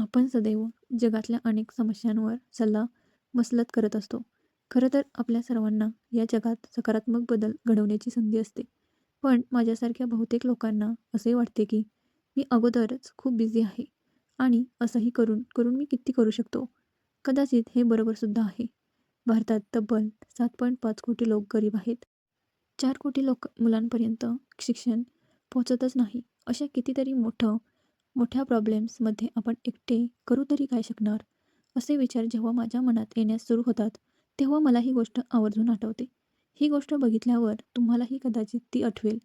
आपण सदैव जगातल्या अनेक समस्यांवर सल्ला मसलत करत असतो. खरं तर आपल्या सर्वांना या जगात सकारात्मक बदल घडवण्याची संधी असते. पण माझ्यासारख्या बहुतेक लोकांना असे वाटते की मी अगोदरच खूप बिझी आहे आणि असंही करून करून मी किती करू शकतो. कदाचित हे बरोबरसुद्धा आहे. भारतात तब्बल सात पॉईंट पाच कोटी लोक गरीब आहेत. चार कोटी लोक मुलांपर्यंत शिक्षण पोहोचतच नाही. अशा कितीतरी मोठं मोठ्या प्रॉब्लेम्समध्ये आपण एकटे करू तरी काय शकणार? असे विचार जेव्हा माझ्या मनात येण्यास सुरू होतात तेव्हा मला ही गोष्ट आवर्जून आठवते. ही गोष्ट बघितल्यावर तुम्हालाही कदाचित ती आठवेल.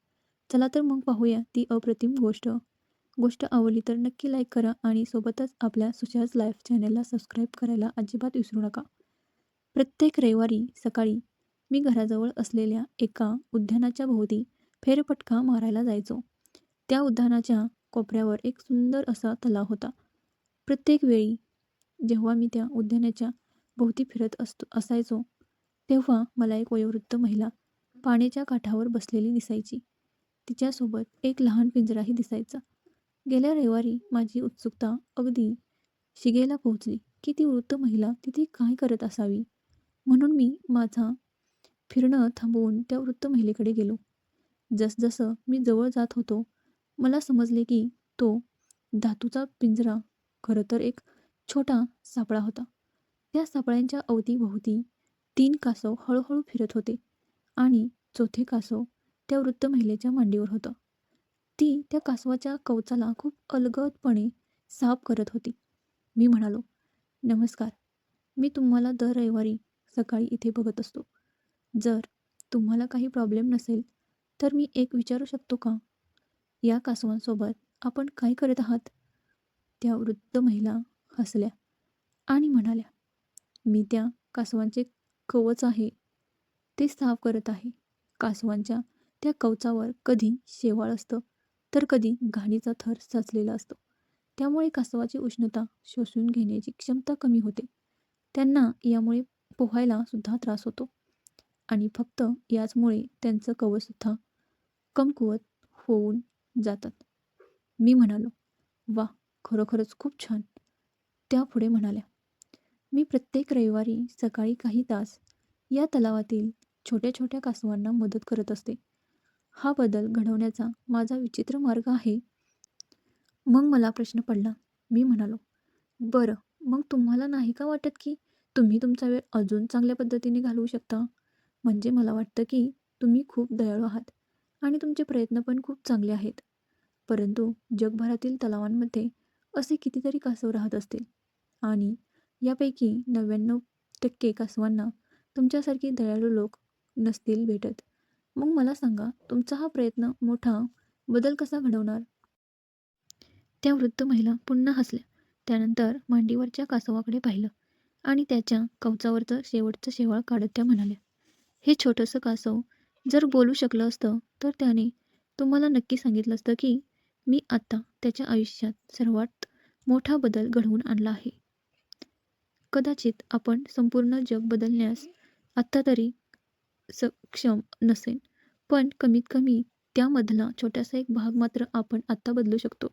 चला तर मग पाहूया ती अप्रतिम गोष्ट. गोष्ट आवडली तर नक्की लाईक करा आणि सोबतच आपल्या सुशाज लाईफ चॅनेलला सबस्क्राईब करायला अजिबात विसरू नका. प्रत्येक रविवारी सकाळी मी घराजवळ असलेल्या एका उद्यानाच्या भोवती फेरपटका मारायला जायचो. त्या उद्यानाच्या कोपऱ्यावर एक सुंदर असा तलाव होता. प्रत्येक वेळी जेव्हा मी त्या उद्यानाच्या भोवती फिरत असतो असायचो तेव्हा मला एक वयोवृद्ध महिला पाण्याच्या काठावर बसलेली दिसायची. तिच्यासोबत एक लहान पिंजराही दिसायचा. गेल्या रविवारी माझी उत्सुकता अगदी शिगेला पोहोचली की ती वृद्ध महिला तिथे काय करत असावी. म्हणून मी माझा फिरणं थांबवून त्या वृद्ध महिलेकडे गेलो. जसजसं मी जवळ जात होतो मला समजले की तो धातूचा पिंजरा खरं तर एक छोटा सापळा होता. त्या सापळ्यांच्या अवतीभोवती तीन कासव हळूहळू फिरत होते आणि चौथे कासव त्या वृद्ध महिलेच्या मांडीवर होतं. ती त्या कासवाच्या कवचाला खूप अलगदपणे साफ करत होती. मी म्हणालो, नमस्कार. मी तुम्हाला दर रविवारी सकाळी इथे बघत असतो. जर तुम्हाला काही प्रॉब्लेम नसेल तर मी एक विचारू शकतो का? या कासवांसोबत आपण काय करत आहात? त्या वृद्ध महिला हसल्या आणि म्हणाल्या, मी त्या कासवांचे कवच आहे ते साफ करत आहे. कासवांच्या त्या कवचावर कधी शेवाळ असतं तर कधी घाणीचा थर साचलेला असतो. त्यामुळे कासवाची उष्णता शोषून घेण्याची क्षमता कमी होते. त्यांना यामुळे पोहायला सुद्धा त्रास होतो आणि फक्त याचमुळे त्यांचं कवचसुद्धा कमकुवत होऊन जातात. मी म्हणालो, वा खरोखरच खूप छान. त्या पुढे म्हणाल्या, मी प्रत्येक रविवारी सकाळी काही तास या तलावातील छोट्या छोट्या कासवांना मदत करत असते. हा बदल घडवण्याचा माझा विचित्र मार्ग आहे. मग मला प्रश्न पडला. मी म्हणालो, बरं मग तुम्हाला नाही का वाटत की तुम्ही तुमचा वेळ अजून चांगल्या पद्धतीने घालवू शकता? म्हणजे मला वाटतं की तुम्ही खूप दयाळू आहात आणि तुमचे प्रयत्न पण खूप चांगले आहेत. परंतु जगभरातील तलावांमध्ये असे कितीतरी कासव राहत असतील आणि यापैकी नव्याण्णव टक्के कासवांना तुमच्यासारखे दयाळू लोक नसतील भेटत. मग मला सांगा तुमचा हा प्रयत्न मोठा बदल कसा घडवणार? त्या वृद्ध महिला पुन्हा हसल्या. त्यानंतर मांडीवरच्या कासवाकडे पाहिलं आणि त्याच्या कवचावरचं शेवटचं शेवाळ काढत त्या म्हणाल्या, हे छोटंसं कासव जर बोलू शकलं असतं तर त्याने तुम्हाला नक्की सांगितलं असतं की मी आत्ता त्याच्या आयुष्यात सर्वात मोठा बदल घडवून आणला आहे. कदाचित आपण संपूर्ण जग बदलण्यास आत्ता तरी सक्षम नसेन, पण कमीत कमी त्यामधला छोटासा एक भाग मात्र आपण आत्ता बदलू शकतो.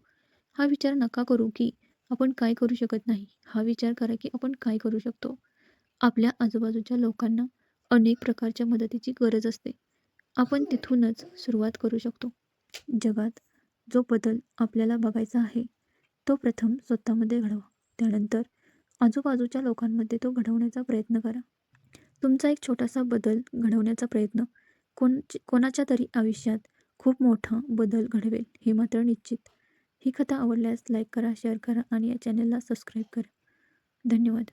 हा विचार नका करू की आपण काय करू शकत नाही. हा विचार करा की आपण काय करू शकतो. आपल्या आजूबाजूच्या लोकांना अनेक प्रकारच्या मदतीची गरज असते. आपण तिथूनच सुरुवात करू शकतो. जगात जो बदल आपल्याला बघायचा आहे तो प्रथम स्वतःमध्ये घडवा. त्यानंतर आजूबाजूच्या लोकांमध्ये तो घडवण्याचा प्रयत्न करा. तुमचा एक छोटासा बदल घडवण्याचा प्रयत्न कोण कोणाच्या तरी आयुष्यात खूप मोठा बदल घडवेल हे मात्र निश्चित. ही कथा आवडल्यास लाईक करा, शेअर करा आणि या चॅनलला सबस्क्राईब करा. धन्यवाद.